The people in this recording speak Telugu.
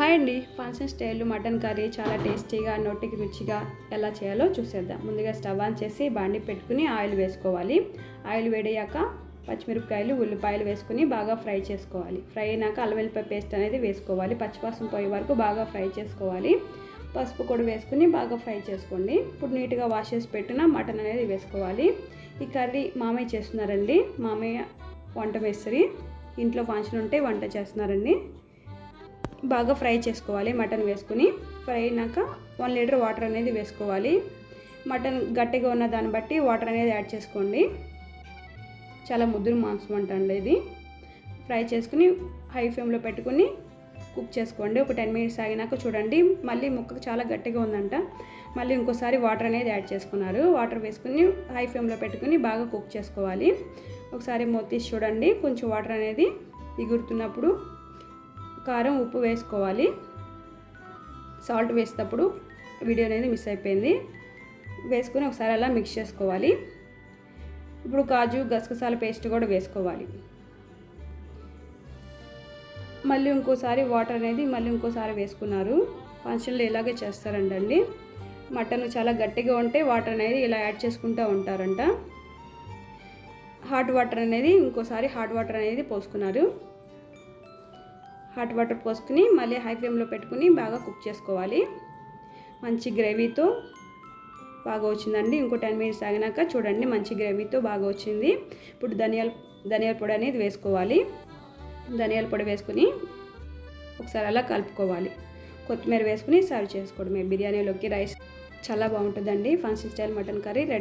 హాయ్ అండి. ఫంక్షన్ స్టైల్ మటన్ కర్రీ చాలా టేస్టీగా నోటికి రుచిగా ఎలా చేయాలో చూసేద్దాం. ముందుగా స్టవ్ ఆన్ చేసి బాండి పెట్టుకుని ఆయిల్ వేసుకోవాలి. ఆయిల్ వేడయ్యాక పచ్చిమిరపకాయలు ఉల్లిపాయలు వేసుకుని బాగా ఫ్రై చేసుకోవాలి. ఫ్రై అయినాక అల్లవెల్లిపాయ పేస్ట్ అనేది వేసుకోవాలి. పచ్చిపాసం పోయే వరకు బాగా ఫ్రై చేసుకోవాలి. పసుపు కూడా వేసుకుని బాగా ఫ్రై చేసుకోండి. ఇప్పుడు నీట్గా వాష్ చేసి పెట్టిన మటన్ అనేది వేసుకోవాలి. ఈ కర్రీ మామయ్య చేస్తున్నారండి. మామయ్య వంట మేస్త్రి. ఇంట్లో ఫంక్షన్ ఉంటే వంట చేస్తున్నారండి. బాగా ఫ్రై చేసుకోవాలి మటన్ వేసుకుని. ఫ్రై అయినాక వన్ లీటర్ వాటర్ అనేది వేసుకోవాలి. మటన్ గట్టిగా ఉన్న దాన్ని బట్టి వాటర్ అనేది యాడ్ చేసుకోండి. చాలా ముద్దురు మాంసం అంట అండి ఇది. ఫ్రై చేసుకుని హై ఫ్లేమ్లో పెట్టుకుని కుక్ చేసుకోండి. ఒక టెన్ మినిట్స్ ఆగినాక చూడండి. మళ్ళీ ముక్కకు చాలా గట్టిగా ఉందంట. మళ్ళీ ఇంకోసారి వాటర్ అనేది యాడ్ చేసుకున్నారు. వాటర్ వేసుకుని హై ఫ్లేమ్లో పెట్టుకుని బాగా కుక్ చేసుకోవాలి. ఒకసారి మూతీసి చూడండి. కొంచెం వాటర్ అనేది ఎగురుతున్నప్పుడు కారం ఉప్పు వేసుకోవాలి. సాల్ట్ వేసేటప్పుడు వీడియో అనేది మిస్ అయిపోయింది. వేసుకుని ఒకసారి అలా మిక్స్ చేసుకోవాలి. ఇప్పుడు కాజు గసగసాల పేస్ట్ కూడా వేసుకోవాలి. మళ్ళీ ఇంకోసారి వాటర్ అనేది మళ్ళీ ఇంకోసారి వేసుకున్నారు. ఫంక్షన్లో ఇలాగే చేస్తారంటండి. మటన్ చాలా గట్టిగా ఉంటే వాటర్ అనేది ఇలా యాడ్ చేసుకుంటూ ఉంటారంట. హాట్ వాటర్ అనేది ఇంకోసారి హాట్ వాటర్ అనేది పోసుకున్నారు. హాట్ వాటర్ పోసుకుని మళ్ళీ హై ఫ్లేమ్లో పెట్టుకుని బాగా కుక్ చేసుకోవాలి. మంచి గ్రేవీతో బాగా వచ్చిందండి. ఇంకో టెన్ మినిట్స్ ఆగినాక చూడండి మంచి గ్రేవీతో బాగా వచ్చింది. ఇప్పుడు ధనియాల ధనియాల పొడి అనేది వేసుకోవాలి. ధనియాల పొడి వేసుకుని ఒకసారి అలా కలుపుకోవాలి. కొత్తిమీర వేసుకుని సర్వ్ చేసుకోవడమే. బిర్యానీలోకి రైస్ చాలా బాగుంటుందండి. Function style mutton curry ready